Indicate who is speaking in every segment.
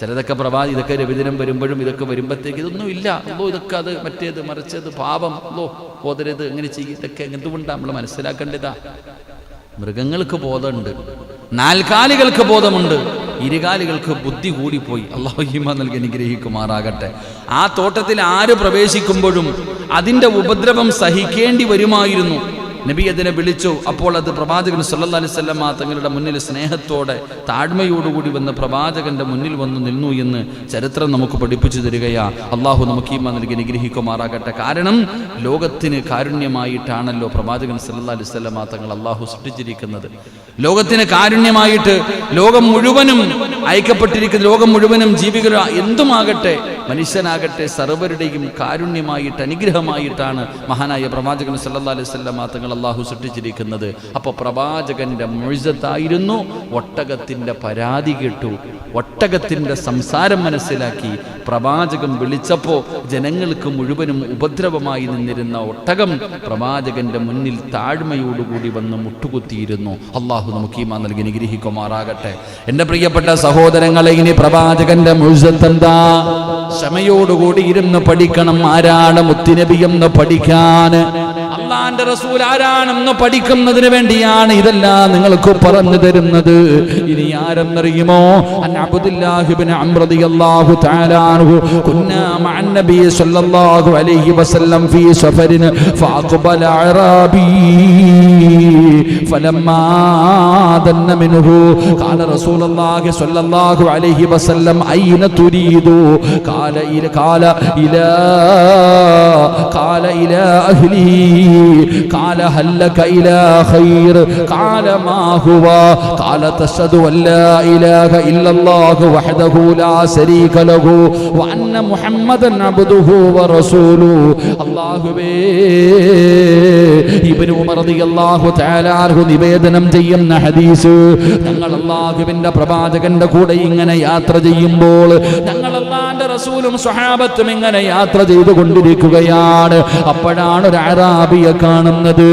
Speaker 1: ചിലതൊക്കെ പ്രഭാതി ഇതൊക്കെ രവിദിനം വരുമ്പോഴും ഇതൊക്കെ വരുമ്പോഴത്തേക്ക് ഇതൊന്നും ഇല്ല. അല്ലോ ഇതൊക്കെ അത് മറ്റേത് മറിച്ചത് പാപം. അല്ലോ പോതരുത് എങ്ങനെ ചെയ്യും? ഇതൊക്കെ എന്തുകൊണ്ടാണ് നമ്മൾ മനസ്സിലാക്കേണ്ടതാ? മൃഗങ്ങൾക്ക് ബോധമുണ്ട്. നാൽക്കാലികൾക്ക് ബോധമുണ്ട്. ഇരുകാലികൾക്ക് ബുദ്ധി കൂടിപ്പോയി. അള്ളാഹിമ ഹിമ നൽകി അനുഗ്രഹിക്കുമാറാകട്ടെ. ആ തോട്ടത്തിൽ ആര് പ്രവേശിക്കുമ്പോഴും അതിന്റെ ഉപദ്രവം സഹിക്കേണ്ടി വരുമായിരുന്നു. നബി അതിനെ വിളിച്ചു. അപ്പോൾ അത് പ്രവാചകൻ സല്ലല്ലാഹു അലൈഹി വസല്ലമ തങ്ങളുടെ മുന്നിൽ സ്നേഹത്തോടെ താഴ്മയോടുകൂടി വന്ന് പ്രവാചകന്റെ മുന്നിൽ വന്ന് നിന്നു എന്ന് ചരിത്രം നമുക്ക് പഠിപ്പിച്ചു തരികയാ. അള്ളാഹു നമുക്ക് ഈ നൽകി നിഗ്രഹിക്കുമാറാകട്ടെ കാരണം ലോകത്തിന് കാരുണ്യമായിട്ടാണല്ലോ പ്രവാചകൻ സല്ലല്ലാഹു അലൈഹി വസല്ലമ തങ്ങൾ അള്ളാഹു സൃഷ്ടിച്ചിരിക്കുന്നത്. ലോകത്തിന് കാരുണ്യമായിട്ട് ലോകം മുഴുവനും അയക്കപ്പെട്ടിരിക്കുന്ന ലോകം മുഴുവനും ജീവികൾ എന്തുമാകട്ടെ മനുഷ്യനാകട്ടെ സർവരുടെയും കാരുണ്യമായിട്ട് അനുഗ്രഹമായിട്ടാണ് മഹാനായ പ്രവാചകൻ സല്ലാ അലൈഹി വസല്ലമ തങ്ങൾ അള്ളാഹു സൃഷ്ടിച്ചിരിക്കുന്നത്. അപ്പോൾ പ്രവാചകന്റെ മുഴുസത്തായിരുന്നു ഒട്ടകത്തിന്റെ പരാതി കേട്ടു. ഒട്ടകത്തിന്റെ സംസാരം മനസ്സിലാക്കി. പ്രവാചകം വിളിച്ചപ്പോൾ ജനങ്ങൾക്ക് മുഴുവനും ഉപദ്രവമായി നിന്നിരുന്ന ഒട്ടകം പ്രവാചകന്റെ മുന്നിൽ താഴ്മയോടുകൂടി വന്ന് മുട്ടുകുത്തിയിരുന്നു. അള്ളാഹു നമുക്ക് ഈമാ നൽകി നിഗ്രഹിക്കുമാറാകട്ടെ എന്റെ പ്രിയപ്പെട്ട സഹോദരങ്ങളെ ഇനി പ്രവാചകന്റെ മുഴുസത്തെന്താ ക്ഷമയോടുകൂടി ഇരുന്ന് പഠിക്കണം. ആരാണ് മുത്തിനബി എന്ന് പഠിക്കാൻ? അള്ളാന്റെ റസൂൽ ആരാണെന്ന് പഠിക്കുന്നതിന് വേണ്ടിയാണ് ഇതെല്ലാം നിങ്ങൾക്ക് പറഞ്ഞു തരുന്നത് ഇനി ആരെന്നറിയുമോ അൻ അബ്ദുല്ലാഹിബ്നു അംർ റളിയല്ലാഹു തആല അൻഹു കുന്നാ മഅൻ നബി സല്ലല്ലാഹു അലൈഹി വസല്ലം ഫീ സഫരിൻ ഫഅഖബല അറാബി فلما دن منه قال رسول الله صلى الله عليه وسلم أين تريد قال إلى قال إلى قال إلى أهلي قال هل لك إلى خير؟ قال ما هو؟ قال تشهد أن لا إله إلا الله وحده لا شريك له وأن محمدا عبده ورسوله. അള്ളാഹുവേ ഇബ്നു ഉമർ റളിയല്ലാഹു തആല അൻഹു നിവേദനം ചെയ്യുന്ന ഹദീസ് തങ്ങൾ അള്ളാഹുവിന്റെ പ്രവാചകന്റെ കൂടെ ഇങ്ങനെ യാത്ര ചെയ്യുമ്പോൾ തങ്ങൾ അള്ളാഹുവിന്റെ റസൂലും സ്വഹാബത്തും ഇങ്ങനെ യാത്ര ചെയ്തു കൊണ്ടിരിക്കുകയാണ് അപ്പോഴാണ് ഒരു അറാബി അറാബിയെ കാണുന്നത്.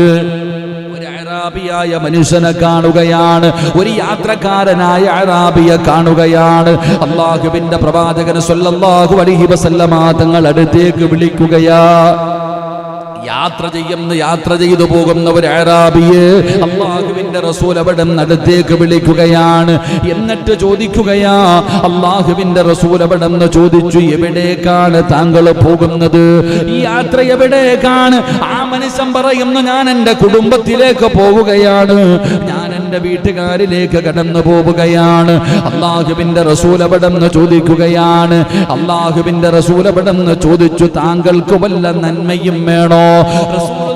Speaker 1: മനുഷ്യനെ കാണുകയാണ്. ഒരു യാത്രക്കാരനായ അറാബിയെ കാണുകയാണ്. അള്ളാഹുവിന്റെ പ്രവാചകന് സല്ലല്ലാഹു അലൈഹി വസല്ലമ തങ്ങൾ അടുത്തേക്ക് വിളിക്കുകയാ. യാത്ര ചെയ്യുന്ന യാത്ര ചെയ്തു പോകുന്ന ഒരു അറാബിയെ അള്ളാഹുവിന്റെ റസൂൽ അവിടെ നടത്തേക്ക് വിളിക്കുകയാണ്. എന്നിട്ട് ചോദിക്കുകയാ അള്ളാഹുവിന്റെ റസൂൽ അവിടെ ചോദിച്ചു എവിടേക്കാണ് താങ്കൾ പോകുന്നത്? ഈ യാത്ര എവിടേക്കാണ്? ആ മനുഷ്യൻ പറയുന്നു ഞാൻ എന്റെ കുടുംബത്തിലേക്ക് പോവുകയാണ്. ഞാൻ എന്റെ വീട്ടുകാരിലേക്ക് കടന്നു പോവുകയാണ്. അള്ളാഹുവിന്റെ റസൂൽ അവിടെ ചോദിക്കുകയാണ്. അള്ളാഹുവിന്റെ റസൂൽ അവിടെ ചോദിച്ചു താങ്കൾക്ക് വല്ല നന്മയും വേണോ?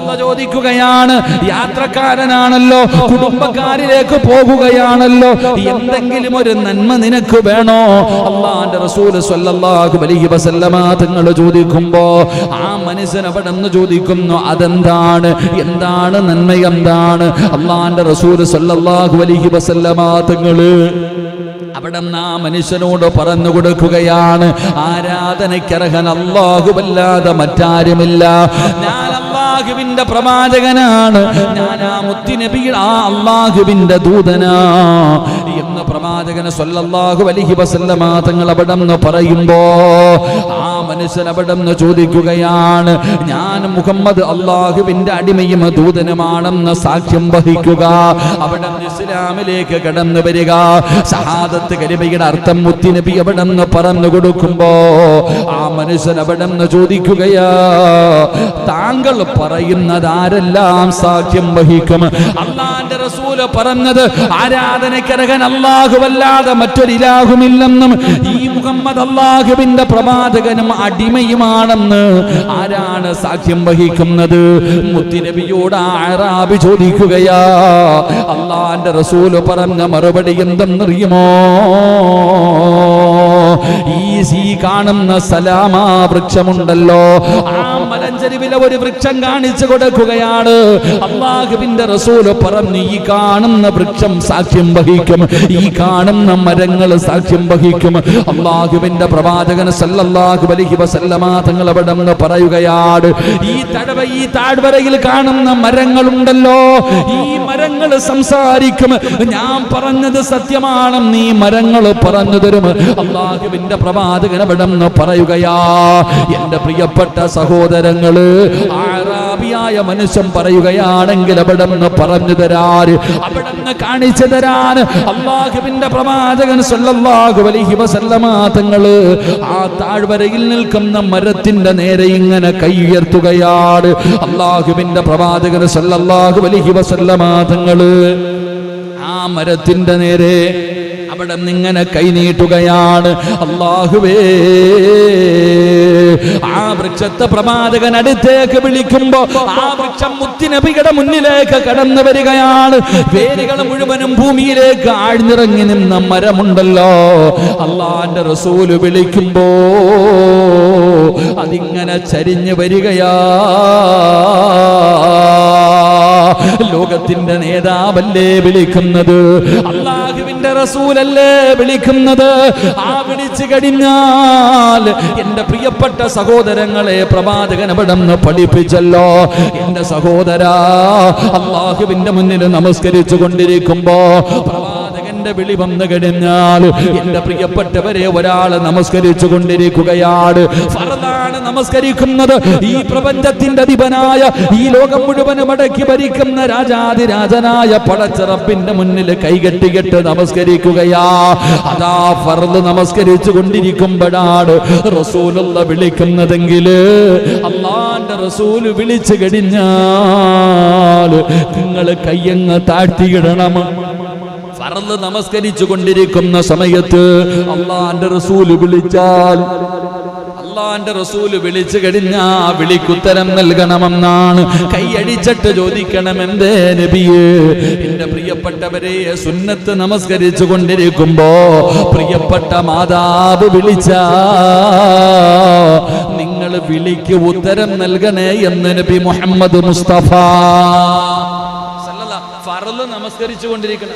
Speaker 1: റസൂലുള്ള ചോദിക്കുകയാണ്. യാത്രക്കാരനാണല്ലോ കുടുംബക്കാരിലേക്ക് പോകുകയാണല്ലോ. എന്തെങ്കിലും ഒരു നന്മ നിനക്ക് വേണോ? അള്ളാന്റെ റസൂൽ സ്വല്ലല്ലാഹു അലൈഹി വസല്ലമ ചോദിക്കുമ്പോ ആ മനുഷ്യൻ അവിടെ ചോദിക്കുന്നു അതെന്താണ്? എന്താണ് നന്മ? എന്താണ്? അള്ളാന്റെ റസൂൽ സ്വല്ലല്ലാഹു അലൈഹി വസല്ലമ തങ്ങൾ അവിടെ ആ മനുഷ്യനോട് പറഞ്ഞു കൊടുക്കുകയാണ്. ആരാധനയ്ക്കർഹൻ അല്ലാഹുവല്ലാതെ മറ്റാരുമില്ല. ഞാൻ അള്ളാഹുവിന്റെ പ്രവാചകനാണ്. ഞാൻ ആ മുത്തിനബി ആ അള്ളാഹുവിന്റെ ദൂതനാ. എന്ന് പ്രവാചകന് സ്വല്ലാഹു അലിഹി വസല്ല മാതങ്ങൾ അവിടെ പറയുമ്പോ ആ മനുഷ്യൻ അവിടെ നിന്ന് ചോദിക്കുകയാണ് ഞാൻ മുഹമ്മദ് അള്ളാഹുവിന്റെ അടിമയും ദൂതനുമാണെന്ന് സാക്ഷ്യം വഹിക്കുക. അവിടെ ഇസ്ലാമിലേക്ക് കടന്നു വരിക. സഹാദത്ത് കരിമയുടെ അർത്ഥം മുത്തിനബി അവിടെ നിന്ന് പറഞ്ഞു കൊടുക്കുമ്പോ ആ മനുഷ്യൻ അവിടെ നിന്ന് ചോദിക്കുകയാ? താങ്കൾ പറയുന്നത് ആരെല്ലാം സാക്ഷ്യം വഹിക്കും? അള്ളാന്റെ റസൂൽ പറഞ്ഞത് ആരാധനക്കരകൻ അല്ലാഹുവല്ലാതെ മറ്റൊരിലാഹുമില്ലെന്നും ഈ മുഹമ്മദ് അള്ളാഹുവിന്റെ പ്രവാചകനും അടിമയുമാണെന്ന് ആരാണ് സാക്ഷ്യം വഹിക്കുന്നത്? മുത്തിനബിയോട് ആറാബി ചോദിക്കുകയാ അള്ളാന്റെ റസൂൽ പറഞ്ഞ മറുപടി എന്തെന്നറിയുമോ? ഈ സീ കാണുന്ന സലാമാ വൃക്ഷമുണ്ടല്ലോ ആ മലഞ്ചെരുവിലെ ഒരു വൃക്ഷം കാണിച്ചു കൊടുക്കുകയാണ്. അള്ളാഹുവിന്റെ റസൂൽ പറഞ്ഞു ഈ കാണുന്ന വൃക്ഷം സാക്ഷ്യം വഹിക്കും. ഈ കാണുന്ന മരങ്ങൾ സാക്ഷ്യം വഹിക്കും. അള്ളാഹുവിന്റെ പ്രവാചകൻ സല്ലല്ലാഹു അലൈഹി വസല്ലമ തങ്ങൾ അവിടെ നിന്ന് പറയുകയാണ് ഈ തടവ ഈ താഴ്വരയിൽ കാണുന്ന മരങ്ങളുണ്ടല്ലോ. ഈ മരങ്ങൾ സംസാരിക്കും. ഞാൻ പറഞ്ഞത് സത്യമാണ് നീ മരങ്ങൾ പറഞ്ഞു തരും. അള്ളാഹുവിന്റെ പ്രവാചകൻ അവിടെ നിന്ന് പറയുകയാ എന്റെ പ്രിയപ്പെട്ട സഹോദരങ്ങൾ ആറാബിയായ മനുഷ്യൻ പറയുകയാണെങ്കിൽ അവിടെ നിന്ന് പറഞ്ഞു തരാൻ അവിടെ നിന്ന് കാണിച്ചു തരാൻ അള്ളാഹുവിന്റെ പ്രവാചകൻ സല്ലല്ലാഹു അലൈഹി വസല്ലമ തങ്ങൾ ആ താഴ്വരയിൽ നിൽക്കുന്ന മരത്തിന്റെ നേരെ ഇങ്ങനെ കൈ ഉയർത്തുകയാണ്. അള്ളാഹുവിന്റെ പ്രവാചകൻ സല്ലല്ലാഹു അലൈഹി വസല്ലമ തങ്ങൾ ആ മരത്തിന്റെ നേരെ അവിടെ നിങ്ങനെ കൈനീട്ടുകയാണ് അള്ളാഹുവേ ആ വൃക്ഷത്തെ പ്രവാചകൻ അടുത്തേക്ക് വിളിക്കുമ്പോ ആ വൃക്ഷം മുത്തിനബിയുടെ മുന്നിലേക്ക് കടന്നു വരികയാണ്. വേരുകൾ മുഴുവനും ഭൂമിയിലേക്ക് ആഴ്ന്നിറങ്ങി നിന്ന മരമുണ്ടല്ലോ. അള്ളാന്റെ റസൂൽ വിളിക്കുമ്പോ അതിങ്ങനെ ചരിഞ്ഞു വരികയാ. ലോകത്തിന്റെ നേതാവല്ലേ വിളിക്കുന്നത്? അള്ളാഹുവിന്റെ റസൂലല്ലേ വിളിക്കുന്നത്? ആ വിളിച്ചു കഴിഞ്ഞാൽ എന്റെ പ്രിയപ്പെട്ട സഹോദരങ്ങളെ പ്രവാചകൻ അവിടെ നിന്ന് പഠിപ്പിച്ചല്ലോ. എന്റെ സഹോദര അള്ളാഹുവിന്റെ മുന്നിൽ നമസ്കരിച്ചു കൊണ്ടിരിക്കുമ്പോ പ്രവാചകന്റെ വിളി വന്നു കഴിഞ്ഞാൽ എന്റെ പ്രിയപ്പെട്ടവരെ ഒരാൾ നമസ്കരിച്ചു കൊണ്ടിരിക്കുകയാണ് ഫറദാണ് നമസ്കരിക്കുന്നത്. ഈ പ്രപഞ്ചത്തിന്റെ അധിപനായ ഈ ലോകം മുഴുവനും മടക്കി ഭരിക്കുന്ന രാജാതിരാജനായ പടച്ചിറപ്പിന്റെ മുന്നിൽ കൈകെട്ടികെട്ട് നമസ്കരിക്കുകയാ. അതാ ഫർദ് നമസ്കരിച്ചു കൊണ്ടിരിക്കുമ്പോഴാണ് റസൂലുള്ള വിളിക്കുന്നതെങ്കിൽ അള്ളാന്റെ റസൂൽ വിളിച്ചു കഴിഞ്ഞാൽ നിങ്ങൾ കയ്യങ്ങ് താഴ്ത്തിയിടണം. ഫറൽ നമസ്കരിച്ചു കൊണ്ടിരിക്കുന്ന സമയത്ത് അള്ളാന്റെ റസൂൽ വിളിച്ചാൽ അള്ളാന്റെ റസൂൽ വിളിച്ചു കഴിഞ്ഞാ വിളിക്കുത്തരം നൽകണമെന്നാണ്. കൈയടിച്ചിട്ട് ചോദിക്കണം എന്തേ നബിയേ? എന്റെ പ്രിയപ്പെട്ടവരെ സുന്നത്ത് നമസ്കരിച്ചു കൊണ്ടിരിക്കുമ്പോ പ്രിയപ്പെട്ട മാതാവ് വിളിച്ച നിങ്ങൾ വിളിക്ക് ഉത്തരം നൽകണേ എന്ന് നബി മുഹമ്മദ് മുസ്തഫ. ഫറൽ നമസ്കരിച്ചു കൊണ്ടിരിക്കുന്ന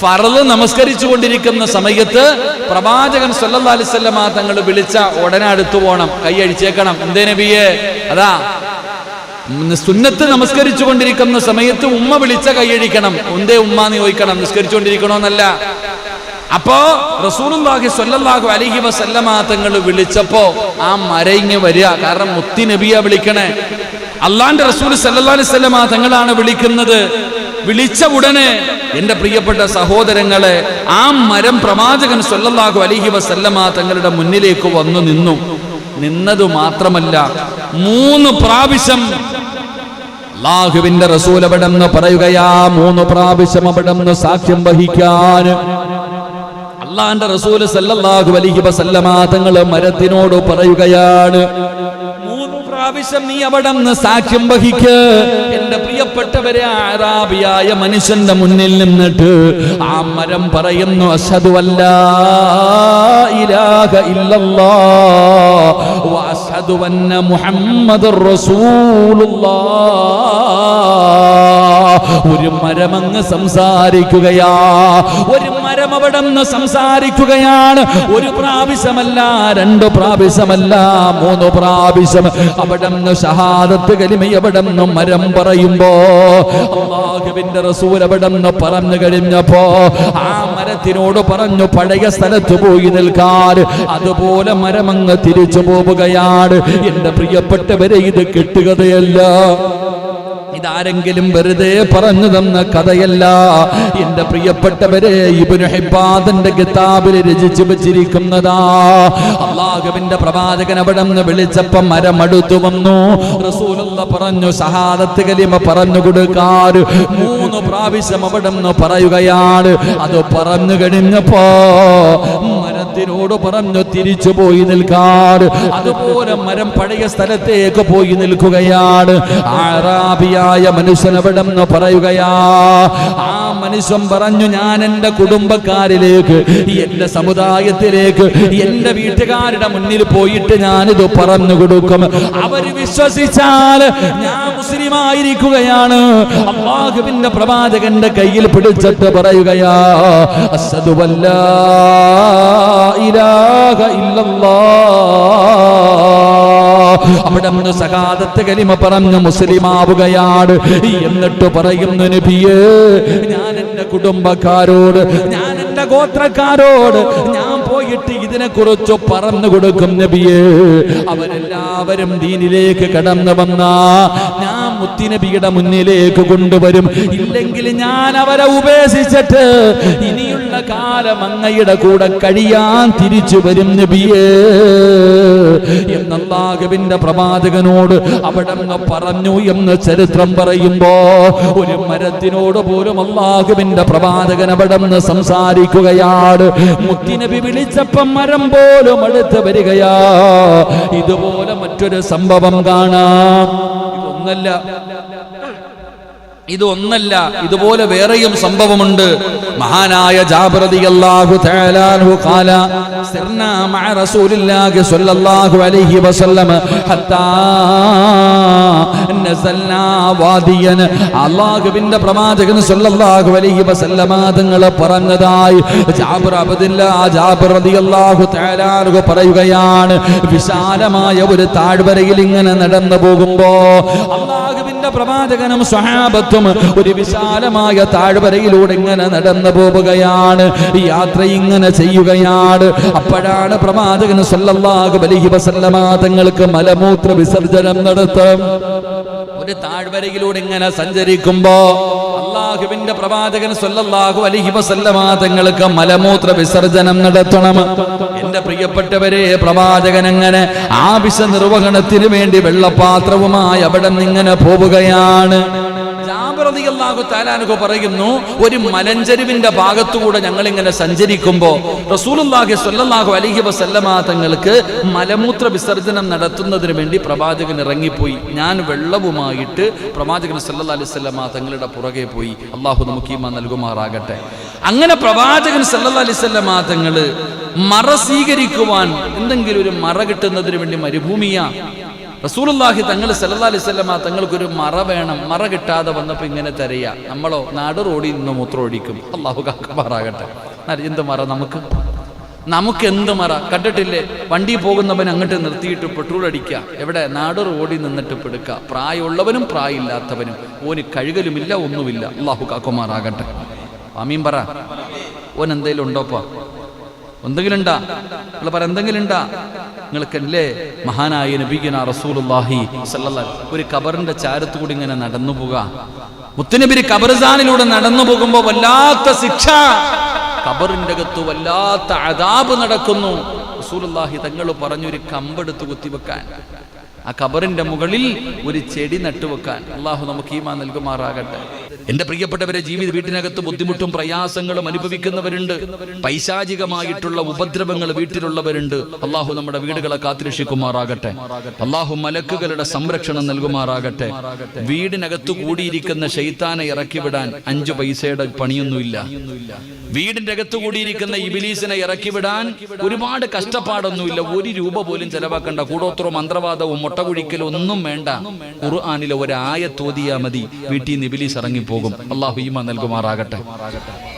Speaker 1: ഫറൽ നമസ്കരിച്ചു കൊണ്ടിരിക്കുന്ന സമയത്ത് പ്രവാചകൻ വസല്ലമ തങ്ങൾ വിളിച്ച ഉടനെ അടുത്തു പോകണം കൈ അടിച്ചേക്കണം എന്തേ നബിയെ? അതാ. സുന്നത്ത് നമസ്കരിച്ചു കൊണ്ടിരിക്കുന്ന സമയത്ത് ഉമ്മ വിളിച്ച കൈയടിക്കണം എന്തേ ഉമ്മ എന്ന് ചോദിക്കണം? നിസ്കരിച്ചുകൊണ്ടിരിക്കണോന്നല്ല. അപ്പോ റസൂലുള്ളാഹി സ്വല്ലല്ലാഹു അലൈഹി വസല്ലമ തങ്ങൾ വിളിച്ചപ്പോ ആ മരയിങ് വരിക. കാരണം മുത്തി നബിയ വിളിക്കണേ. അള്ളാന്റെ റസൂൽ സല്ലല്ലാഹു അലൈഹി വസല്ലമ തങ്ങളാണ് വിളിക്കുന്നത്. വിളിച്ച ഉടനെ എന്റെ പ്രിയപ്പെട്ട സഹോദരങ്ങളെ ആ മരം പ്രവാചകൻ സല്ലല്ലാഹു അലൈഹി വസല്ലമ തങ്ങളുടെ മുന്നിലേക്ക് വന്നു നിന്നു. നിന്നതു മാത്രമല്ല മൂന്ന് പ്രാവശ്യം അള്ളാഹുവിന്റെ റസൂൽ അവിടെ നിന്ന് പറയുകയാ മൂന്ന് പ്രാവശ്യം അവിടെ സാക്ഷ്യം വഹിക്കാൻ. അള്ളാന്റെ റസൂൽ സല്ലല്ലാഹു അലൈഹി വസല്ലമ തങ്ങൾ മരത്തിനോട് പറയുകയാണ് പ്രാവശ്യം നീ അവിടെ നിന്ന് സാക്ഷ്യം വഹിക്ക്. എന്റെ പ്രിയപ്പെട്ടവരെ ആറാബിയായ മനുഷ്യന്റെ മുന്നിൽ നിന്നിട്ട് ആ മരം പറയുന്നു അസതുവല്ല അല്ലാ ഇലാഹ മുഹമ്മദ് വഅഷ്ഹദു അന്ന ഒരു മരമങ്ങ് സംസാരിക്കുകയാ ഒരു മരം അവിടെ നിന്ന് സംസാരിക്കുകയാണ്. ഒരു പ്രാവശ്യമല്ല രണ്ട് പ്രാവശ്യമല്ല മൂന്ന് പ്രാവശ്യം. അവിടെ നിന്ന് ഷഹാദത്ത് കലിമ അവിടെ നിന്ന് മരം പറയുമ്പോ അള്ളാഹുവിന്റെ റസൂൽ അവിടെ നിന്ന് പറഞ്ഞു കഴിഞ്ഞപ്പോ ആ മരത്തിനോട് പറഞ്ഞു പഴയ സ്ഥലത്ത് പോയി നിൽക്കാൻ. അതുപോലെ മരമങ്ങ് തിരിച്ചു പോവുകയാണ്. എന്റെ പ്രിയപ്പെട്ടവരെ ഇത് കെട്ടുകഥയല്ല ഇതാരെങ്കിലും വെറുതെ പറഞ്ഞു തന്ന കഥയല്ല. എന്റെ പ്രിയപ്പെട്ടവരെ ഇബ്നു ഹിബാദന്റെ കിതാബിൽ രചിച്ചു വെച്ചിരിക്കുന്നതാ. അള്ളാഹുവിന്റെ പ്രവാചകൻ അവിടെ നിന്ന് വിളിച്ചപ്പം മരമടുത്തു വന്നു. റസൂലുള്ള പറഞ്ഞു സഹാദത്ത് കലിമ പറഞ്ഞു കൊടുക്കാൻ മൂന്ന് പ്രാവശ്യം അവിടെ നിന്ന് പറയുകയാണ്. അത് പറഞ്ഞു കഴിഞ്ഞപ്പോ മരത്തിനോട് പറഞ്ഞു തിരിച്ചു പോയി നിൽക്കാറ് അതുപോലെ മരം പഴയ സ്ഥലത്തേക്ക് പോയി നിൽക്കുകയാണ്. ആറാബിയായ മനുഷ്യൻ അവിടെ നിന്ന് പറയുകയാ. ആ മനുഷ്യൻ പറഞ്ഞു ഞാൻ എന്റെ കുടുംബക്കാരിലേക്ക് എന്റെ സമുദായത്തിലേക്ക് എന്റെ വീട്ടുകാരുടെ മുന്നിൽ പോയിട്ട് ഞാനിത് പറഞ്ഞു കൊടുക്കും. അവർ വിശ്വസിച്ചാൽ ഞാൻ മുസ്ലിം ആയിരിക്കുകയാണ്. അള്ളാഹുവിന്റെ പ്രവാചകന്റെ കയ്യിൽ പിടിച്ചിട്ട് പറയുകയാ അസ്സദു വല്ലാ ഇലാഹ ഇല്ലല്ലാഹ്. അവിടെ നിന്ന് കലിമ പറഞ്ഞ് മുസ്ലിം ആവുകയാണ് എന്നിട്ട് പറയുന്നു നബിയേ ഞാൻ എന്റെ കുടുംബക്കാരോട് ഞാൻ എന്റെ ഗോത്രക്കാരോട് ഞാൻ പോയിട്ട് ഇതിനെ കുറിച്ച് പറഞ്ഞു കൊടുക്കും നബിയേ. അവരെല്ലാവരും ദീനിലേക്ക് കടന്നു വന്ന ഞാൻ മുത്തിനബിയുടെ മുന്നിലേക്ക് കൊണ്ടുവരും. ഇല്ലെങ്കിൽ ഞാൻ അവരെ ഉപേക്ഷിച്ചിട്ട് ഇനിയുള്ള കാലം അങ്ങയുടെ കൂടെ കഴിയാൻ തിരിച്ചു വരും നബിയേ. എന്നല്ലാഹുവിന്റെ പ്രവാചകനോട് അവിടെ പറഞ്ഞു എന്ന് ചരിത്രം പറയുമ്പോ ഒരു മരത്തിനോട് പോലും അള്ളാഹുവിന്റെ പ്രവാചകൻ അവിടെ സംസാരിക്കുകയാണ്. മുത്തിനബി വിളിച്ചപ്പം മരം പോലും അടുത്ത് വരികയാ. ഇതുപോലെ മറ്റൊരു സംഭവം കാണാം. ഒന്നല്ല ഇതൊന്നല്ല ഇതൊന്നല്ല ഇതുപോലെ വേറെയും സംഭവമുണ്ട്. മഹാനായ തആല ഖാല മഅ സ്വല്ലല്ലാഹു അലൈഹി ഹത്താ നസൽനാ പ്രവാചകൻ സ്വല്ലല്ലാഹു അലൈഹി തങ്ങളെ പറഞ്ഞതായി ജാബിർ ജാബിർ പറയുകയാണ് വിശാലമായ ഒരു താഴ്വരയിൽ ഇങ്ങനെ നടന്നു പോകുമ്പോ അല്ലാഹുവിന്റെ പ്രവാചകനും സ്വഹാബത്തും ഒരു വിശാലമായ താഴ്വരയിലൂടെ ഇങ്ങനെ നടന്നു പോവുകയാണ്. യാത്ര ഇങ്ങനെ ചെയ്യുകയാണ്. അപ്പോഴാണ് പ്രവാചകൻ സല്ലല്ലാഹു അലൈഹി വസല്ലമ തങ്ങൾക്ക് മലമൂത്ര വിസർജനം നടത്തും ഒരു താഴ്വരയിലൂടെ ഇങ്ങനെ സഞ്ചരിക്കുമ്പോ അള്ളാഹുവിന്റെ പ്രവാചകൻ സല്ലല്ലാഹു അലൈഹി വസല്ലമ തങ്ങൾക്ക് മലമൂത്ര വിസർജനം നടത്തണം. എന്റെ പ്രിയപ്പെട്ടവരെ പ്രവാചകൻ അങ്ങനെ ആവശ്യ നിർവഹണത്തിന് വേണ്ടി വെള്ളപാത്രവുമായി അവിടെ നിന്ന് ഇങ്ങനെ പോവുകയാണ്. റളിയല്ലാഹു തആലാനുഹു പറയുന്നു ഒരു മലഞ്ചെരുവിന്റെ ഭാഗത്തുകൂടെ ഞങ്ങൾ ഇങ്ങനെ സഞ്ചരിക്കുമ്പോൾ റസൂലുള്ളാഹി സ്വല്ലല്ലാഹു അലൈഹി വസല്ലമ തങ്ങൾക്ക് മലമൂത്ര വിസർജനം നടത്തുന്നതിന് വേണ്ടി പ്രവാചകൻ ഇറങ്ങിപ്പോയി. ഞാൻ വെള്ളവുമായിട്ട് പ്രവാചകൻ സല്ലല്ലാഹു അലൈഹി വസല്ലമ തങ്ങളുടെ പുറകെ പോയി. അള്ളാഹു നമുക്ക് ഈമാൻ നൽകുമാറാകട്ടെ. അങ്ങനെ പ്രവാചകൻ സല്ലല്ലാഹു അലൈഹി വസല്ലമ തങ്ങൾ മറ സ്വീകരിക്കുവാൻ എന്തെങ്കിലും ഒരു മറ കിട്ടുന്നതിന് വേണ്ടി മരുഭൂമിയാ റസൂലുള്ളാഹി തങ്ങൾ അലൈഹി വസല്ലമ തങ്ങൾക്കൊരു മറ വേണം. മറ കിട്ടാതെ വന്നപ്പോൾ ഇങ്ങനെ തരയ. നമ്മളോ നാട് റോഡിൽ നിന്ന് മൂത്രം ഒഴിക്കും. അള്ളാഹു കാക്കമാറാകട്ടെ എന്ത് മറ നമുക്ക്? നമുക്ക് എന്ത് മറ? കണ്ടിട്ടില്ലേ? വണ്ടി പോകുന്നവൻ അങ്ങോട്ട് നിർത്തിയിട്ട് പെട്രോൾ അടിക്കുക എവിടെ? നാട് റോഡിൽ നിന്നിട്ട് പെടുക്കുക പ്രായമുള്ളവനും പ്രായമില്ലാത്തവനും. ഓന് കഴുകലുമില്ല ഒന്നുമില്ല. അള്ളാഹു കാക്കുമാറാകട്ടെ അമീൻ പറ. ഓൻ എന്തേലും ഉണ്ടോപ്പാ എന്തെങ്കിലും ഉണ്ടാ നിങ്ങൾ പറ എന്തെങ്കിലും ഉണ്ടാ നിങ്ങൾക്കല്ലേ മഹാനായ നബിഗന റസൂലുള്ളാഹി സല്ലല്ലാഹു ഒരു കബറിന്റെ ചാരത്ത് കൂടി ഇങ്ങനെ നടന്നു പോകാ. മുത്തുനബി കബർസാനിലൂടെ നടന്നു പോകുമ്പോ വല്ലാത്ത ശിക്ഷ. കബറിന്റെ അകത്ത് വല്ലാത്ത അതാബ് നടക്കുന്നു. റസൂലുള്ളാഹി തങ്ങൾ പറഞ്ഞൊരു കമ്പെടുത്ത് കുത്തിവെക്കാൻ. ആ കബറിന്റെ മുകളിൽ ഒരു ചെടി നട്ടുവെക്കാൻ. അള്ളാഹു നമുക്ക് ഈമാ നൽകുമാറാകട്ടെ. എന്റെ പ്രിയപ്പെട്ടവരെ ജീവിത വീട്ടിനകത്ത് ബുദ്ധിമുട്ടും പ്രയാസങ്ങളും അനുഭവിക്കുന്നവരുണ്ട്. പൈശാചികമായിട്ടുള്ള ഉപദ്രവങ്ങൾ വീട്ടിലുള്ളവരുണ്ട്. അള്ളാഹു നമ്മുടെ വീടുകളെ കാത്തിരക്ഷിക്കുമാറാകട്ടെ. അള്ളാഹു മലക്കുകളുടെ സംരക്ഷണം നൽകുമാറാകട്ടെ. വീടിനകത്ത് കൂടിയിരിക്കുന്ന ശൈത്താനെ ഇറക്കിവിടാൻ അഞ്ചു പൈസയുടെ പണിയൊന്നുമില്ല. വീടിന്റെ അകത്ത് കൂടിയിരിക്കുന്ന ഇബിലീസിനെ ഇറക്കിവിടാൻ ഒരുപാട് കഷ്ടപ്പാടൊന്നുമില്ല. ഒരു രൂപ പോലും ചെലവാക്കേണ്ട. കൂടോത്രവും മന്ത്രവാദവും മുട്ട കുഴിക്കൽ ഒന്നും വേണ്ട. ഖുർആാനിലെ ഒരായ തോതിയാ മതി. വീട്ടിൽ നിന്ന് ഇബിലീസ് ഇറങ്ങിപ്പോകും. അള്ളാഹു ഈമ നൽകുമാറാകട്ടെ.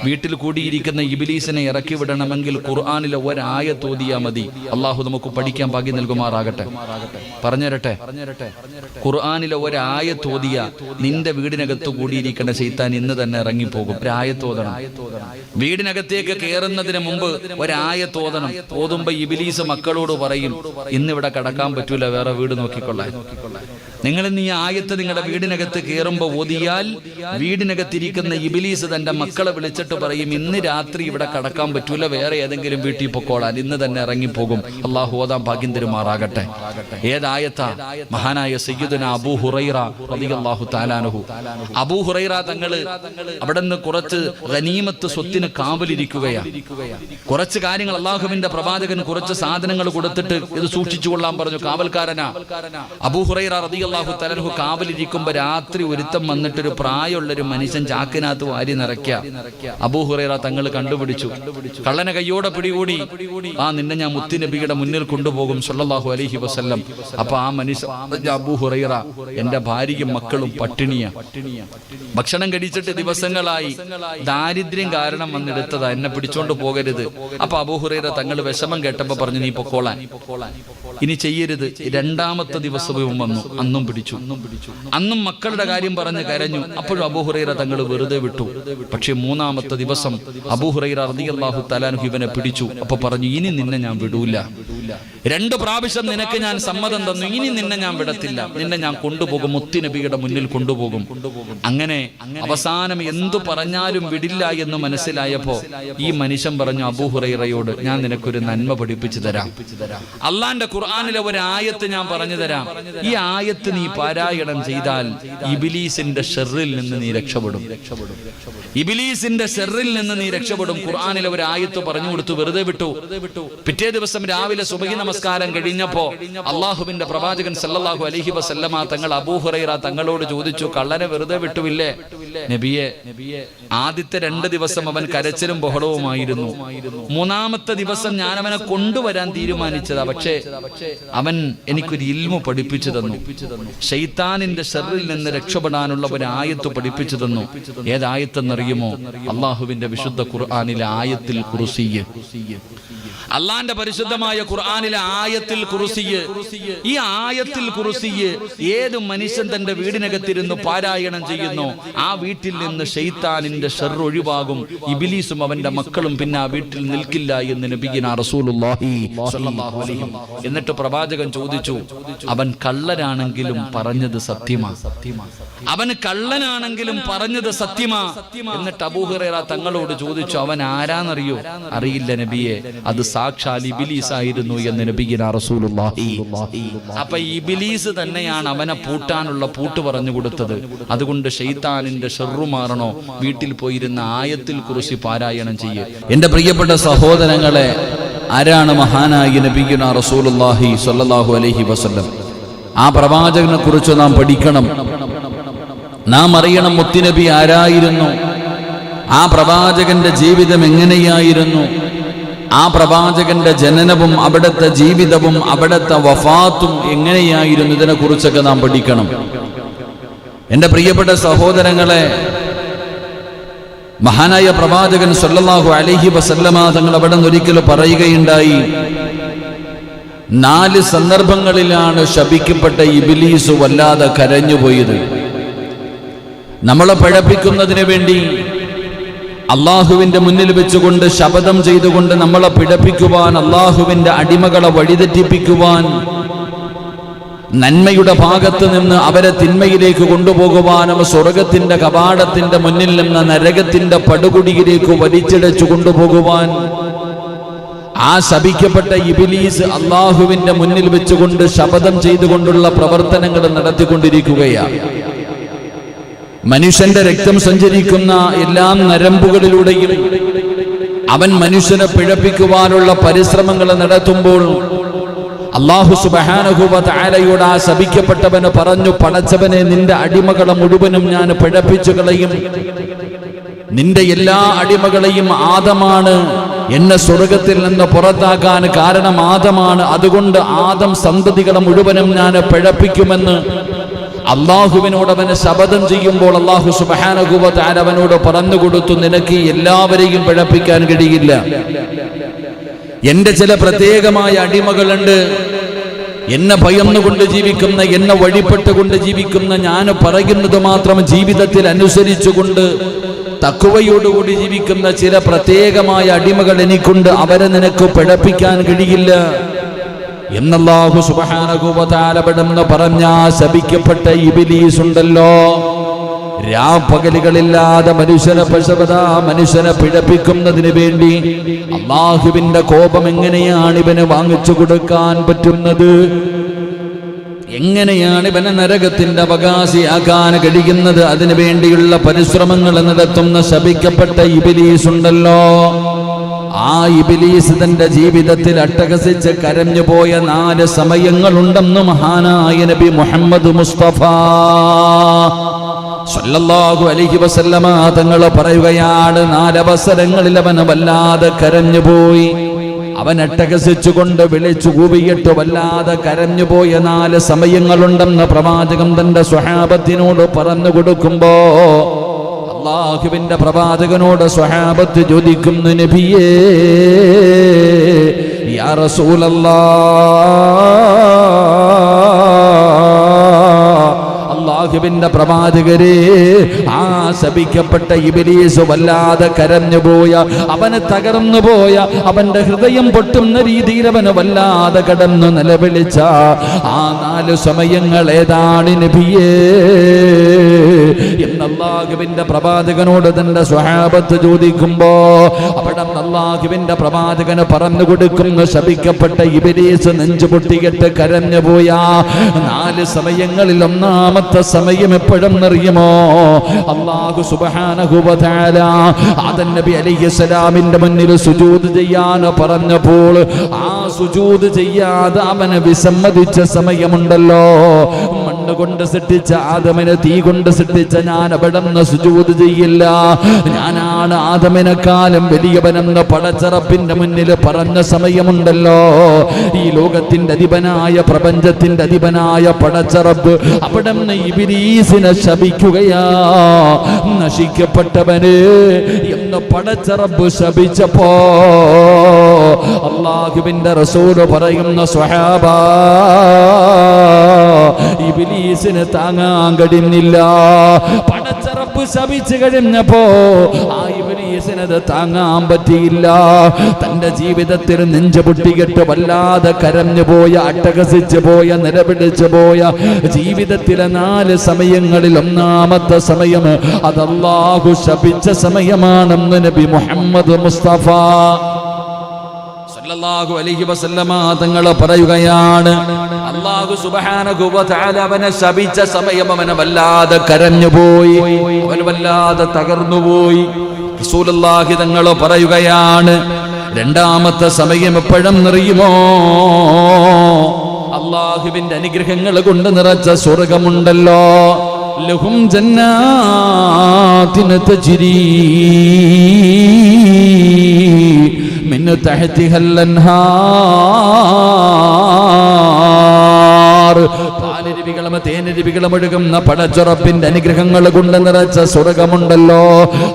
Speaker 1: വീട്ടിൽ കൂടിയിരിക്കുന്ന ഇബിലീസിനെ ഇറക്കി വിടണമെങ്കിൽ ഖുർആാനിലെ ഒരായ തോതിയാ മതി. അള്ളാഹു നമുക്ക് പഠിക്കാൻ ഭാഗ്യം നൽകുമാറാകട്ടെ. പറഞ്ഞരട്ടെ ഖുർആാനിലെ ഒരായ തോതിയ നിന്റെ വീടിനകത്ത് കൂടിയിരിക്കേണ്ട ചെയ്ത്താൻ ഇന്ന് തന്നെ ഇറങ്ങിപ്പോകും. ഒരായ തോതണം. വീടിനകത്തേക്ക് കയറുന്നതിന് മുമ്പ് ഒരായ തോതണം. തോതുമ്പോ ഇബിലീസ് മക്കളോട് പറയും ഇന്നിവിടെ കടക്കാൻ പറ്റൂല വേറെ വീട് നോക്കിക്കൊള്ളാൻ.
Speaker 2: നിങ്ങൾ ഈ ആയത്ത് നിങ്ങളുടെ വീടിനകത്ത് കയറുമ്പോൾ ഓതിയാൽ വീടിനകത്തിരിക്കുന്ന ഇബിലീസ് തന്റെ മക്കളെ വിളിച്ചിട്ട് പറയും ഇന്ന് രാത്രി ഇവിടെ കടക്കാൻ പറ്റൂല വേറെ ഏതെങ്കിലും വീട്ടിൽ പൊക്കോളാൻ. ഇന്ന് തന്നെ ഇറങ്ങിപ്പോകും. അള്ളാഹു ഓദാം ഭാഗ്യം തരുമാറാകട്ടെ. ഏതായത്താ? മഹാനായ സയ്യിദുന അബൂ ഹുറൈറ റളിയല്ലാഹു താലാനുഹു അബൂ ഹുറൈറ തങ്ങൾ അവിടെ നിന്ന് കുറച്ച് ഗനീമത്ത് സ്വത്തിന് കാവലിരിക്കുകയാണ്. കുറച്ച് കാര്യങ്ങൾ അള്ളാഹുവിന്റെ പ്രവാചകൻ കുറച്ച് സാധനങ്ങൾ കൊടുത്തിട്ട് ഇത് സൂക്ഷിച്ചു കൊള്ളാൻ പറഞ്ഞു കാവൽക്കാരനാ. അബൂ ഹുറൈറ റളിയല്ലാഹു തലഹു കാവലിരിക്കുമ്പോ രാത്രി ഒരുത്തം വന്നിട്ട് ഒരു പ്രായമുള്ള ഒരു മനുഷ്യൻ ചാക്കിനകത്ത് വാരി നിറയ്ക്ക. അബൂഹുറേറ തങ്ങൾ കണ്ടുപിടിച്ചു. കള്ളനെ കയ്യോടെ പിടികൂടി. ആ നിന്നെ ഞാൻ മുത്തി നബിയുടെ മുന്നിൽ കൊണ്ടുപോകും സല്ലല്ലാഹു അലഹി വസ്ല്ലം. അപ്പൊ ആ മനുഷ്യ അബൂഹുറൈറ എന്റെ ഭാര്യയും മക്കളും പട്ടിണിയ. ഭക്ഷണം കഴിച്ചിട്ട് ദിവസങ്ങളായി. ദാരിദ്ര്യം കാരണം വന്നെടുത്തതാ. എന്നെ പിടിച്ചോണ്ട് പോകരുത്. അപ്പൊ അബൂഹുറൈറ തങ്ങൾ വിഷമം കേട്ടപ്പോ പറഞ്ഞു നീ പൊക്കോളാൻ. ഇനി ചെയ്യരുത്. രണ്ടാമത്തെ ദിവസവും വന്നു. അന്നും പിടിച്ചു. അന്നും മക്കളുടെ കാര്യം പറഞ്ഞ് കരഞ്ഞു. അപ്പോഴും അബൂഹുറൈറ തങ്ങൾ വെറുതെ വിട്ടു. പക്ഷേ മൂന്നാമത്തെ ദിവസം അബൂഹുറൈറ റളിയല്ലാഹു തലാൻഹു ഇവനെ പിടിച്ചു. അപ്പൊ പറഞ്ഞു ഇനി നിന്നെ ഞാൻ വിടൂല. രണ്ട് പ്രാവശ്യം നിനക്ക് ഞാൻ സമ്മതം തന്നു. ഇനി നിന്നെ ഞാൻ വിടത്തില്ല. നിന്നെ ഞാൻ കൊണ്ടുപോകും. മുത്തി നബിയുടെ മുന്നിൽ കൊണ്ടുപോകും. അങ്ങനെ അവസാനം എന്തു പറഞ്ഞാലും വിടില്ല എന്ന് മനസ്സിലായപ്പോ ഈ മനുഷ്യൻ പറഞ്ഞു അബൂഹുറൈറയോട് ഞാൻ നിനക്കൊരു നന്മ പഠിപ്പിച്ചു തരാം. അള്ളാന്റെ ഖുർആാനിലെ ഒരു ആയത്ത് ഞാൻ പറഞ്ഞു തരാം. ഈ ആയത്ത് നീ പാരായണം ചെയ്താൽ ഇബിലീസിന്റെ ഷെറിൽ നിന്ന് നീ രക്ഷപ്പെടും. ഇബിലീസിന്റെ ഷെറിൽ നിന്ന് നീ രക്ഷപ്പെടും. ഖുർആാനിലെ ഒരു ആയത്ത് പറഞ്ഞു കൊടുത്തു. വെറുതെ വിട്ടു. പിറ്റേ ദിവസം രാവിലെ സുബഹി നമസ്കാരം കഴിഞ്ഞപ്പോ അള്ളാഹുവിന്റെ പ്രവാചകൻ സല്ലാഹു അലഹി വസല്ലമ തങ്ങൾ അബൂഹുറൈറ തങ്ങളോട് ചോദിച്ചു കള്ളനെ വെറുതെ വിട്ടുവില്ലേ? നബിയെ നബിയെ ആദ്യത്തെ രണ്ട് ദിവസം അവൻ കരച്ചിലും ബഹളവുമായിരുന്നു. മൂന്നാമത്തെ ദിവസം ഞാൻ അവനെ കൊണ്ടുവരാൻ തീരുമാനിച്ചതാ. പക്ഷേ അവൻ എനിക്കൊരു ഇൽമു പഠിപ്പിച്ചു തന്നു. ഷെയ്ത്താനിന്റെ ഷെറിൽ നിന്ന് രക്ഷപ്പെടാനുള്ള ഒരു ആയത്ത് പഠിപ്പിച്ചു തന്നു. ഏതായത്തെന്നറിയുമോ? അള്ളാഹുവിന്റെ വിശുദ്ധ ഖുർആാനിലെ ആയത്തിൽ കുറുസിയ് അള്ളാന്റെ പരിശുദ്ധമായ ഖുർആാനിലെ ആയത്തിൽ കുറുസിയ് ഈ ആയത്തിൽ കുറുസിയ് ഏത് മനുഷ്യൻ തന്റെ വീടിനകത്തിരുന്ന് പാരായണം ചെയ്യുന്നു? ആ വീട്ടിൽ നിന്ന് ഷെയ്ത്താനിന്റെ ഷെർ ഒഴിവാകും. ഇബിലീസും അവന്റെ മക്കളും പിന്നെ ആ വീട്ടിൽ നിൽക്കില്ല എന്ന് നബിഗിന എന്നിട്ട് പ്രവാചകൻ ചോദിച്ചു അവൻ കള്ളനാണെങ്കിലും പറഞ്ഞത് സത്യമാ? അവന് കള്ളനാണെങ്കിലും പറഞ്ഞത് സത്യമാ? എന്നിട്ട് അബൂഹുറൈറ തങ്ങളോട് ചോദിച്ചു അവൻ ആരാന്നറിയോ? അറിയില്ല നബിയെ അത് സാക്ഷാൽ ഇബിലീസ് ആയിരുന്നു എന്ന് നബിഗിന അപ്പൊ ഇബിലീസ് തന്നെയാണ് അവനെ പൂട്ടാനുള്ള പൂട്ട് പറഞ്ഞു കൊടുത്തത്. അതുകൊണ്ട് ഷെയ്ത്താനിന്റെ ഷെറു മാറണോ? വീട്ടിൽ പോയിരുന്ന ആയത്തിൽ കുറിച്ച് പാരായണം ചെയ്യുക
Speaker 1: എന്റെ പ്രിയപ്പെട്ട സഹോദരങ്ങളെ ആരാണ് മഹാനായി നബിഗുന റസൂലുള്ളാഹി സ്വല്ലല്ലാഹു അലഹി വസല്ലം? ആ പ്രവാചകനെ കുറിച്ച് നാം പഠിക്കണം. നാം അറിയണം മുത്തുനബി ആരായിരുന്നു? ആ പ്രവാചകന്റെ ജീവിതം എങ്ങനെയായിരുന്നു? ആ പ്രവാചകന്റെ ജനനവും അവിടുത്തെ ജീവിതവും അവിടുത്തെ വഫാത്തും എങ്ങനെയായിരുന്നു? ഇതിനെ കുറിച്ചൊക്കെ നാം പഠിക്കണം. എന്റെ പ്രിയപ്പെട്ട സഹോദരങ്ങളെ മഹാനായ പ്രവാചകൻ സല്ലല്ലാഹു അലൈഹി വസല്ലമ തങ്ങൾ അവിടെ ഒരിക്കൽ പറയുകയുണ്ടായി നാല് സന്ദർഭങ്ങളിലാണ് ശപിക്കപ്പെട്ട ഇബിലീസ് വല്ലാതെ കരഞ്ഞുപോയത് നമ്മളെ പഴപ്പിക്കുന്നതിന് വേണ്ടി അള്ളാഹുവിന്റെ മുന്നിൽ വെച്ചുകൊണ്ട് ശപഥം ചെയ്തുകൊണ്ട് നമ്മളെ പിഴപ്പിക്കുവാൻ അള്ളാഹുവിന്റെ അടിമകളെ വഴിതെറ്റിപ്പിക്കുവാൻ നന്മയുടെ ഭാഗത്ത് നിന്ന് അവരെ തിന്മയിലേക്ക് കൊണ്ടുപോകുവാനും സ്വർഗത്തിന്റെ കപാടത്തിന്റെ മുന്നിൽ നിന്ന് നരകത്തിന്റെ പടുകുടിയിലേക്ക് വലിച്ചിടച്ചു കൊണ്ടുപോകുവാൻ ആ ശപിക്കപ്പെട്ട ഇബിലീസ് അള്ളാഹുവിന്റെ മുന്നിൽ വെച്ചുകൊണ്ട് ശപഥം ചെയ്തുകൊണ്ടുള്ള പ്രവർത്തനങ്ങൾ നടത്തിക്കൊണ്ടിരിക്കുകയാണ്. മനുഷ്യന്റെ രക്തം സഞ്ചരിക്കുന്ന എല്ലാ നരമ്പുകളിലൂടെയും അവൻ മനുഷ്യനെ പിഴപ്പിക്കുവാനുള്ള പരിശ്രമങ്ങൾ നടത്തുമ്പോൾ അള്ളാഹു സുബഹാനഹുബ താലയോട് ആ ശപിക്കപ്പെട്ടവന് പറഞ്ഞു പടച്ചവനെ നിന്റെ അടിമകളെ മുഴുവനും ഞാൻ പിഴപ്പിച്ചു കളയും. നിന്റെ എല്ലാ അടിമകളെയും ആദമാണ്. എന്നെ സ്വർഗത്തിൽ നിന്ന് പുറത്താക്കാൻ കാരണം ആദമാണ്. അതുകൊണ്ട് ആദം സന്തതികളെ മുഴുവനും ഞാൻ പിഴപ്പിക്കുമെന്ന് അള്ളാഹുവിനോട് അവന് ശപഥം ചെയ്യുമ്പോൾ അള്ളാഹു സുബഹാനകുബത്താൻ അവനോട് പറഞ്ഞു കൊടുത്തു നിനക്ക് എല്ലാവരെയും പിഴപ്പിക്കാൻ കഴിയില്ല. എന്റെ ചില പ്രത്യേകമായ അടിമകളുണ്ട്. എന്നെ ഭയന്നുകൊണ്ട് ജീവിക്കുന്ന എന്നെ വഴിപ്പെട്ടുകൊണ്ട് ജീവിക്കുന്ന ഞാൻ പറയുന്നത് മാത്രം ജീവിതത്തിൽ അനുസരിച്ചുകൊണ്ട് തക്കുവയോടുകൂടി ജീവിക്കുന്ന ചില പ്രത്യേകമായ അടിമകൾ എനിക്കുണ്ട്. അവരെ നിനക്ക് പിഴപ്പിക്കാൻ കഴിയില്ല. എന്നല്ലാഹു സുബഹാനകുവതാലപെടുന്ന പറഞ്ഞ ശപിക്കപ്പെട്ട ഇബിലീസ് ഉണ്ടല്ലോ രാപ്പകലുകളില്ലാതെ മനുഷ്യനെ പശപത മനുഷ്യനെ പിഴപ്പിക്കുന്നതിന് വേണ്ടി അള്ളാഹുവിന്റെ കോപം എങ്ങനെയാണ് ഇവന് വാങ്ങിച്ചു കൊടുക്കാൻ പറ്റുന്നത്? എങ്ങനെയാണ് ഇവനെ നരകത്തിന്റെ അവകാശിയാക്കാൻ കഴിയുന്നത്? അതിനു വേണ്ടിയുള്ള പരിശ്രമങ്ങൾ നടത്തുന്ന ശപിക്കപ്പെട്ട ഇബിലീസ് ഉണ്ടല്ലോ ആ ഇബിലീസ് തന്റെ ജീവിതത്തിൽ അട്ടഹസിച്ച് കരഞ്ഞുപോയ നാല് സമയങ്ങളുണ്ടെന്ന് മഹാനായ നബി മുഹമ്മദ് മുസ്തഫ. സല്ലല്ലാഹു അലൈഹി വസല്ലമ തങ്ങൾ പറയുകയാണ് നാലവസരങ്ങളിൽ അവൻ വല്ലാതെ കരഞ്ഞുപോയി അവൻ അട്ടഹസിച്ചുകൊണ്ട് വിളിച്ചു കൂവിയിട്ട് വല്ലാതെ കരഞ്ഞുപോയ നാല് സമയങ്ങളുണ്ടെന്ന് പ്രവാചകൻ തന്റെ സ്വഹാബത്തിനോട് പറഞ്ഞു കൊടുക്കുമ്പോ അള്ളാഹുവിന്റെ പ്രവാചകനോട് സ്വഹാബത്ത് ചോദിക്കുന്നു നബിയേ യാ റസൂലല്ലാ അള്ളാഹുവിന്റെ പ്രവാചകരെ ആ ശപിക്കപ്പെട്ട ഇബിലീസ് വല്ലാതെ കരഞ്ഞുപോയ അവന് തകർന്നു പോയ അവന്റെ ഹൃദയം പൊട്ടുന്ന രീതിയിൽ അവന് വല്ലാതെ കടന്നു നിലവിളിച്ച ആ നാല് സമയങ്ങൾ ഏതാണ് നബിയേ? പ്രവാചകനോട് തന്റെ സ്വഹാബത്ത് ചോദിക്കുമ്പോ അവിടെ അള്ളാഹുവിന്റെ പ്രവാചകന് പറഞ്ഞു കൊടുക്കുന്ന ശപിക്കപ്പെട്ട ഇബിലീസ് നെഞ്ചു പൊട്ടിയിട്ട് കരഞ്ഞുപോയ നാല് സമയങ്ങളിൽ ഒന്നാമത്തെ സമയം എപ്പോഴും നിറയുമോ അള്ളാഹു സുബഹാനഹുബാല ആദൻ നബി അലിഹസലാമിന്റെ മുന്നിൽ സുജൂത് ചെയ്യാൻ പറഞ്ഞപ്പോൾ ആ സുജൂത് ചെയ്യാതെ അവന് വിസമ്മതിച്ച സമയമുണ്ടല്ലോ. മണ്ണ് കൊണ്ട് സൃഷ്ടിച്ച ആദമിനെ തീ കൊണ്ട് സൃഷ്ടിച്ച ഞാൻ അവിടെന്ന് സുജൂത് ചെയ്യില്ല. ഞാനാണ് ആദമിനെക്കാലം വലിയവനെന്ന് പടച്ചറപ്പിന്റെ മുന്നിൽ പറഞ്ഞ സമയമുണ്ടല്ലോ. ഈ ലോകത്തിന്റെ അധിപനായ പ്രപഞ്ചത്തിന്റെ അധിപനായ പടച്ചറപ്പ് അവിടെ ഇബിലീസിനെ ശപിക്കുകയാ. നശിക്കപ്പെട്ടവന് എന്ന് പടച്ചറബ് ശപിച്ചപ്പോ അള്ളാഹുവിന്റെ റസൂൽ പറയുന്ന സ്വഹാബ ഇബിലീസിന് താങ്ങാൻ കഴിയുന്നില്ല പടച്ചറപ്പ് ശപിച്ചു കഴിഞ്ഞപ്പോ ആ ഇബിലീസിനത് താങ്ങാൻ പറ്റിയില്ല. തന്റെ ജീവിതത്തിൽ നെഞ്ചു പൊട്ടിക്കെട്ട് വല്ലാതെ കരഞ്ഞു പോയ അട്ടഹസിച്ചു പോയ നിലപിടിച്ചു പോയ ജീവിതത്തിലെ നാല് സമയങ്ങളിൽ ഒന്നാമത്തെ സമയം അത് അല്ലാഹു ശപിച്ച സമയമാണെന്ന് നബി മുഹമ്മദ് മുസ്തഫ. സല്ലല്ലാഹു അലൈഹി വസല്ലമ തങ്ങൾ പറയുകയാണ് അല്ലാഹു സുബ്ഹാനഹു വ തആല അവനെ ശപിച്ച സമയം അവനെ വല്ലാതെ കരഞ്ഞുപോയി അവൻ വല്ലാതെ തകർന്നുപോയി. റസൂലല്ലാഹി തങ്ങൾ പറയുകയാണ് രണ്ടാമത്തെ സമയം എപ്പോഴും നിറയുമോ? അള്ളാഹുവിന്റെ അനുഗ്രഹങ്ങൾ കൊണ്ട് നിറച്ച സ്വർഗമുണ്ടല്ലോ. ലഹും ജന്നാതിന് തജിരീ. മിന്നു തഹത്തിഹല്ലൻഹാർ പാലുകളും തേനരുവികളും ഒഴുകുന്ന പടച്ചുറപ്പിന്റെ അനുഗ്രഹങ്ങൾ കൊണ്ട് നിറച്ച സ്വർഗമുണ്ടല്ലോ.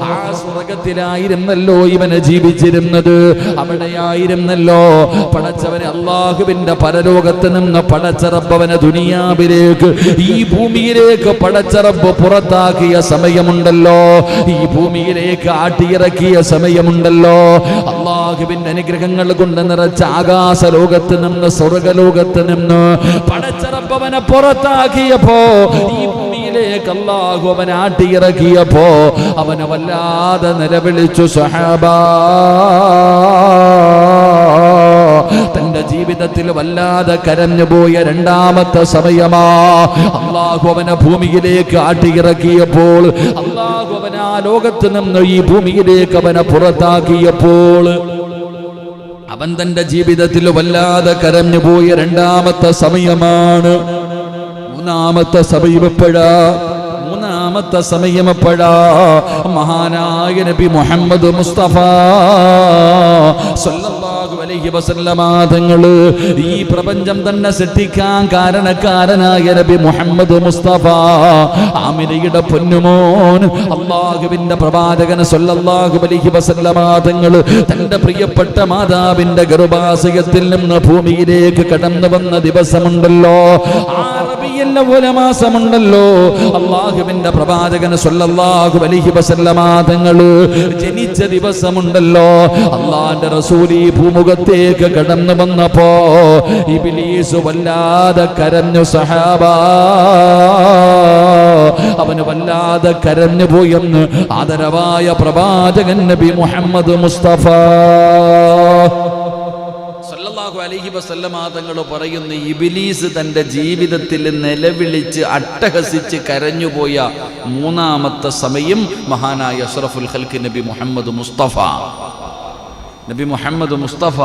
Speaker 1: ആ സ്വർഗത്തിലായിരുന്നല്ലോ ഇവന് ജീവിച്ചിരുന്നത്. അവിടെയായിരുന്നല്ലോ പടച്ചവനെ അള്ളാഹുവിന്റെ പരലോകത്ത് നിന്ന് പടച്ചറപ്പവനെ ദുനിയാവിലേക്ക് ഈ ഭൂമിയിലേക്ക് പടച്ചറപ്പ് പുറത്താക്കിയ സമയമുണ്ടല്ലോ. ഈ ഭൂമിയിലേക്ക് ആട്ടിയിറക്കിയ സമയമുണ്ടല്ലോ. അള്ളാഹുവിന്റെ അനുഗ്രഹങ്ങൾ കൊണ്ട് നിറച്ച ആകാശ ലോകത്ത് നിന്ന് സ്വർഗലോകത്ത് നിന്ന് പടച്ചറപ്പവനെ പുറത്താക്കി പുറത്താക്കിയപ്പോ ഈ ഭൂമിയിലേക്ക് അല്ലാഹു അവനെ ആട്ടിയിറക്കിയപ്പോ അവനെ വല്ലാതെ നിലവിളിച്ചു സഹബാ തന്റെ ജീവിതത്തിൽ വല്ലാതെ കരഞ്ഞു പോയ രണ്ടാമത്തെ സമയമാ അള്ളാഹു അവനെ ഭൂമിയിലേക്ക് ആട്ടിയിറക്കിയപ്പോൾ അള്ളാഹു അവനെ ആ ലോകത്ത് നിന്ന് ഈ ഭൂമിയിലേക്ക് അവനെ പുറത്താക്കിയപ്പോൾ അവൻ തന്റെ ജീവിതത്തിൽ വല്ലാതെ കരഞ്ഞു പോയ രണ്ടാമത്തെ സമയമാണ്. മൂന്നാമത്തെ സമയം മൂന്നാമത്തെ സമയമപ്പഴ? മഹാനായ നബി മുഹമ്മദ് മുസ്തഫ സല്ലല്ലാഹു അലൈഹി വസല്ലമ തങ്ങൾ ഈ പ്രപഞ്ചം തന്നെ സൃഷ്ടിക്കാൻ കാരണക്കാരനായ നബി മുഹമ്മദ് മുസ്തഫ. ആമിനയുടെ പൊന്നുമോൻ അള്ളാഹുവിന്റെ പ്രവാചകൻ സൊല്ലാഹു അലൈഹി വസല്ലമ തങ്ങൾ തന്റെ പ്രിയപ്പെട്ട മാതാവിന്റെ ഗർഭാശയത്തിൽ നിന്ന് ഭൂമിയിലേക്ക് കടന്നു വന്ന ദിവസമുണ്ടല്ലോ. ആ റബിയല്ല പോലെ മാസമുണ്ടല്ലോ. അള്ളാഹുവിന്റെ പ്രവാചകന് അലൈഹി വസല്ലമ തങ്ങൾ ജനിച്ച ദിവസമുണ്ടല്ലോ. അള്ളാന്റെ റസൂൽ ഈ ഭൂമുഖത്തേക്ക് കടന്നു വന്നപ്പോ ഇബ്ലീസ് വല്ലാതെ കരഞ്ഞു സഹാബ. അവന് വല്ലാതെ കരഞ്ഞു പോയെന്ന് ആദരവായ പ്രവാചകൻ നബി മുഹമ്മദ് മുസ്തഫ.
Speaker 2: അലൈഹി വസല്ലമാതങ്ങൾ പറയുന്ന ഇബിലീസ് തന്റെ ജീവിതത്തിൽ നിലവിളിച്ച് അട്ടഹസിച്ച് കരഞ്ഞുപോയ മൂന്നാമത്തെ സമയം മഹാനായ അഷ്റഫുൽ ഹൽക്ക് നബി മുഹമ്മദ് മുസ്തഫ. നബി മുഹമ്മദ് മുസ്തഫ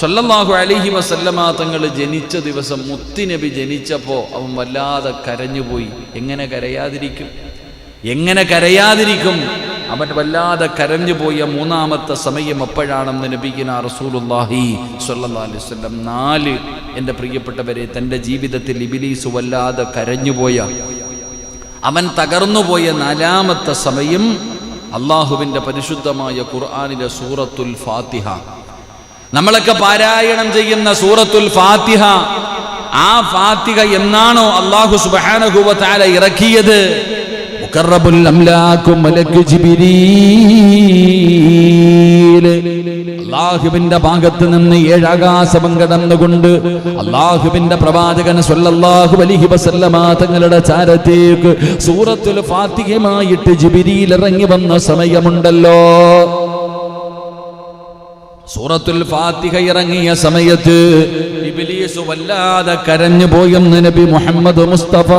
Speaker 2: സല്ലല്ലാഹു അലൈഹി വസല്ലമ തങ്ങൾ ജനിച്ച ദിവസം മുത്തിനബി ജനിച്ചപ്പോൾ അവൻ വല്ലാതെ കരഞ്ഞുപോയി. എങ്ങനെ കരയാതിരിക്കും? എങ്ങനെ കരയാതിരിക്കും? അവൻ വല്ലാതെ കരഞ്ഞു പോയ മൂന്നാമത്തെ സമയം എപ്പോഴാണെന്ന് നബിഗിന റസൂലുല്ലാഹി സ്വല്ലല്ലാഹു അലൈഹി വസല്ലം നാല് എന്റെ പ്രിയപ്പെട്ടവരെ തന്റെ ജീവിതത്തിൽ ഇബിലീസ് വല്ലാതെ കരഞ്ഞുപോയ അവൻ തകർന്നുപോയ നാലാമത്തെ സമയം അള്ളാഹുവിന്റെ പരിശുദ്ധമായ ഖുർആാനിലെ സൂറത്തുൽ ഫാത്തിഹ. നമ്മളൊക്കെ പാരായണം ചെയ്യുന്ന സൂറത്തുൽ ഫാത്തിഹ ആ ഫാത്തിഹ എന്നാണോ അള്ളാഹു സുബാനഹുവ താല ഇറക്കിയത്?
Speaker 1: അംലാക്കു മലക്കു അള്ളാഹുവിന്റെ ഭാഗത്ത് നിന്ന് ഏഴാകാശം കടന്നുകൊണ്ട് അള്ളാഹുവിന്റെ പ്രവാചകൻ സൊല്ലാഹു അലൈഹി വസല്ലമ തങ്ങളുടെ ചാരത്തേക്ക് സൂറത്തുൽ ഫാത്തികമായിട്ട് ജിബിരിയിൽ ഇറങ്ങി വന്ന സമയമുണ്ടല്ലോ. സൂറത്തുൽ ഫാത്തിഹ ഇറങ്ങിയ സമയത്ത് ഇബ്ലീസ് വല്ലാതെ കരഞ്ഞു പോയെന്ന് നബി മുഹമ്മദ് മുസ്തഫ